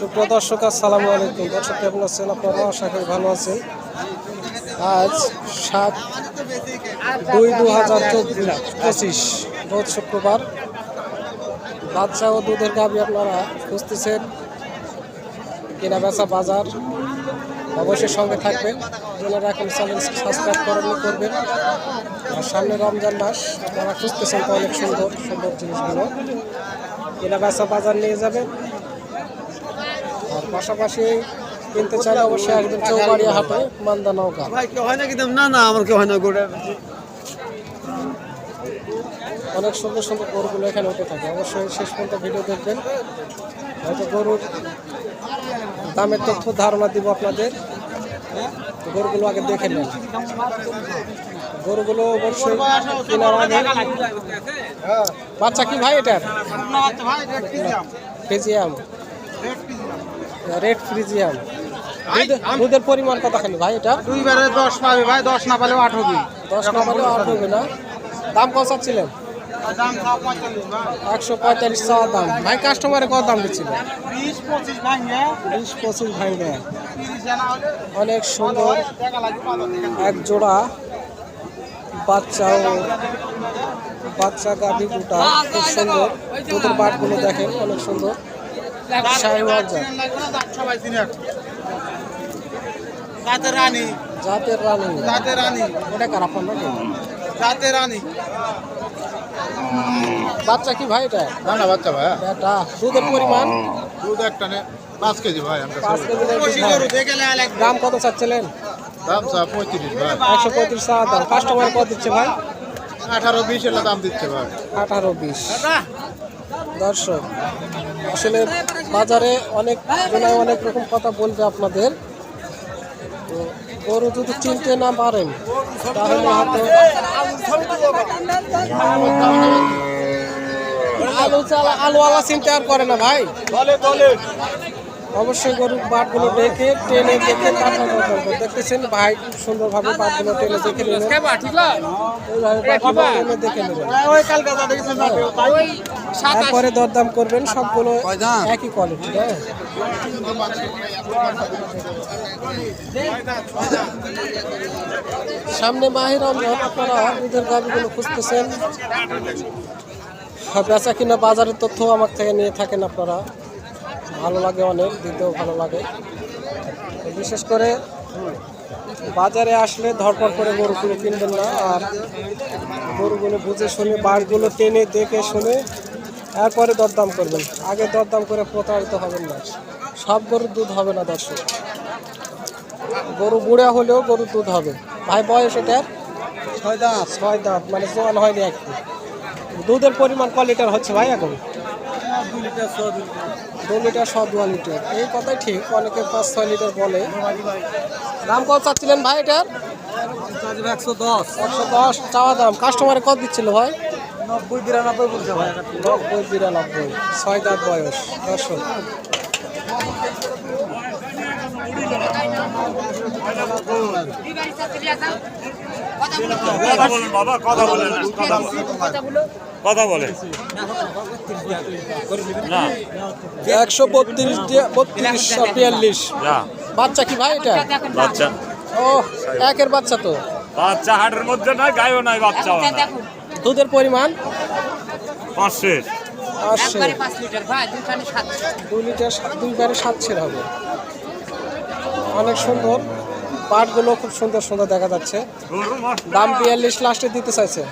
সুপ্রিয় দর্শক, আসসালামু আলাইকুম। দর্শক, কেমন আছেন? আপনারা আশা করি ভালো আছেন। আজ সাত দুই দু হাজার পঁচিশ, রোজ শুক্রবার। বাদশা ও দুধের গাবি আপনারা খুঁজতেছেন। কেনা বেচা বাজার অবশ্যই সঙ্গে থাকবেন। যারা এখন চ্যানেল সাবস্ক্রাইব করেন করবেন। আর সামনে রমজান মাস আপনারা খুঁজতেছেন তো অনেক সুন্দর সুন্দর জিনিসগুলো। কেনা বেচা বাজার নিয়ে যাবেন। পাশাপাশি কিনতে চাইলে অবশ্যই আসবেন চৌবাড়িয়া হাটে মান্দা নৌকা। ভাই কেউ হয় না কিন্তু না না আমার কেউ হয় না গোটা অনেক সুন্দর সুন্দর গরুগুলো এখানে উঠে থাকে। অবশ্যই শেষ পর্যন্ত ভিডিও দেখবেন। হয়তো গরুর দামের তথ্য ধারণা দিব আপনাদের। গরুগুলো আগে দেখে নেন। গরুগুলো অবশ্যই কেনার আগে বাচ্চা কি ভাই এটার? ফ্রিজিয়াম রেড ফ্রিজিয়াম দুধের- পরিমাণ কতখানি ভাই এটা? দুইবারে দশ পাবে ভাই দশ না পালেও আট হবে। দশ টাকা আট হবে না। দাম কত চাচ্ছিলেন? একশো পঁয়তাল্লিশ চাওয়া দাম। ভাই কাস্টমারে কত দাম দিচ্ছিল? বিশ পঁচিশ হলে অনেক সুন্দর। এক জোড়া বাচ্চা ও বাচ্চা গাভি দুটা। খুব সুন্দর। দুধের বাটগুলো দেখেন অনেক সুন্দর। জাতের রানী। জাতের রানী। জাতের রানী। এটা জাতের বাচ্চা কি ভাই এটা? না বাচ্চা ভাই। এটা দুধের পরিমাণ? দুধ একটা নে পাঁচ কেজি ভাই আমরা পাঁচ কেজি দাম কত চাচ্ছিলেন? দাম চা পঁয়ত্রিশ ভাই। একশো পঁয়ত্রিশ টাকা দাম। কাস্টমার কত দিচ্ছে ভাই? আঠারো বিশ এলা দাম দিচ্ছে ভাই। আঠারো বিশ। দর্শক আসলে বাজারে অনেক জনায় অনেক রকম কথা বলবে আপনাদের। তো গরু যদি চিনতে না পারেন তাহলে হয়তো আলু চালা আলুওয়ালা আলা চিন্তা আর করে না ভাই। অবশ্যই গরুর বাটগুলো দেখে টেনে দেখে করবে দেখতেছেন ভাই খুব সুন্দরভাবে বাটগুলো টেনে দেখে নেবেন এইভাবে বাটগুলো টেনে দেখে নেবেন তারপরে দরদাম করবেন সবগুলো একই কোয়ালিটি হ্যাঁ সামনে মাহির রমজান আপনারা দুধের গাভিগুলো খুঁজতেছেন। আর বেচা কিনা বাজারের তথ্য আমার থেকে নিয়ে থাকেন আপনারা। ভালো লাগে অনেক দিতেও ভালো লাগে। বিশেষ করে বাজারে আসলে ধরপড় করে গরুগুলো কিনবেন না। আর গরুগুলো বুঝে শুনে বাড়গুলো টেনে দেখে শুনে এরপরে দরদাম করবেন। আগে দরদাম করে প্রতারিত হবেন না। সব গরুর দুধ হবে না দর্শক। গরু বুড়া হলেও গরুর দুধ হবে। ভাই বয়স এটার ছয় দাঁত। ছয় দাঁত মানে জোয়ান হয়নি একটু দুধের পরিমাণ ক লিটার হচ্ছে ভাই এখন? লিটার ছ দু লিটার সব দু লিটার। এই কথাই ঠিক অনেকে পাঁচ ছয় লিটার বলে। দাম কত চাচ্ছিলেন ভাই এটার? একশো দশ। একশো দশ চাওয়া দাম। কাস্টমারে কত দিচ্ছিল ভাই? নব্বই বিরানব্বই বলছে ভাই নব্বই বিরানব্বই। ছয় দাঁত বয়স দর্শক। কথা না। একশো বত্রিশ বত্রিশ বিয়াল্লিশ। বাচ্চা কি ভাই এটা? বাচ্চা। ও একের বাচ্চা তো। বাচ্চা হাটের মধ্যে নাই গায়েও নাই বাচ্চাও না দুধের পরিমাণ? পাঁচ শেষ লিটার। ভাই দুখানে দুই লিটার দুইবারে সাতশের হবে। অনেক সুন্দর। পাটগুলো খুব সুন্দর সুন্দর দেখা যাচ্ছে। দাম বিয়াল্লিশ লাস্টে দিতে চাইছে।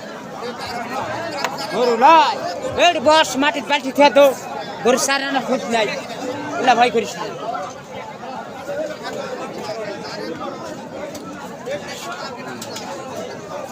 বস মাটির বালতি থেকে তো গরু সারানা খুঁজ নাই। ভয় করিস না।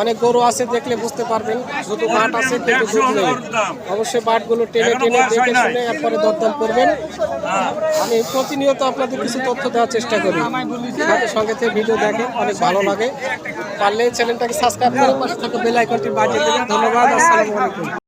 অনেক গরু আছে দেখলে বুঝতে পারবেন। শুধু বাট আছে কিন্তু দুধ নেই। অবশ্যই বাটগুলো টেনে টেনে দেখে। শুনে এরপরে দরদাম করবেন। আমি প্রতিনিয়ত আপনাদের কিছু তথ্য দেওয়ার চেষ্টা করি। সাথে সঙ্গে থেকে ভিডিও দেখেন অনেক ভালো লাগে। পারলে চ্যানেলটাকে সাবস্ক্রাইব করে পাশে থাকা বেল আইকনটি বাজিয়ে দেবেন। ধন্যবাদ আসসালামু আলাইকুম।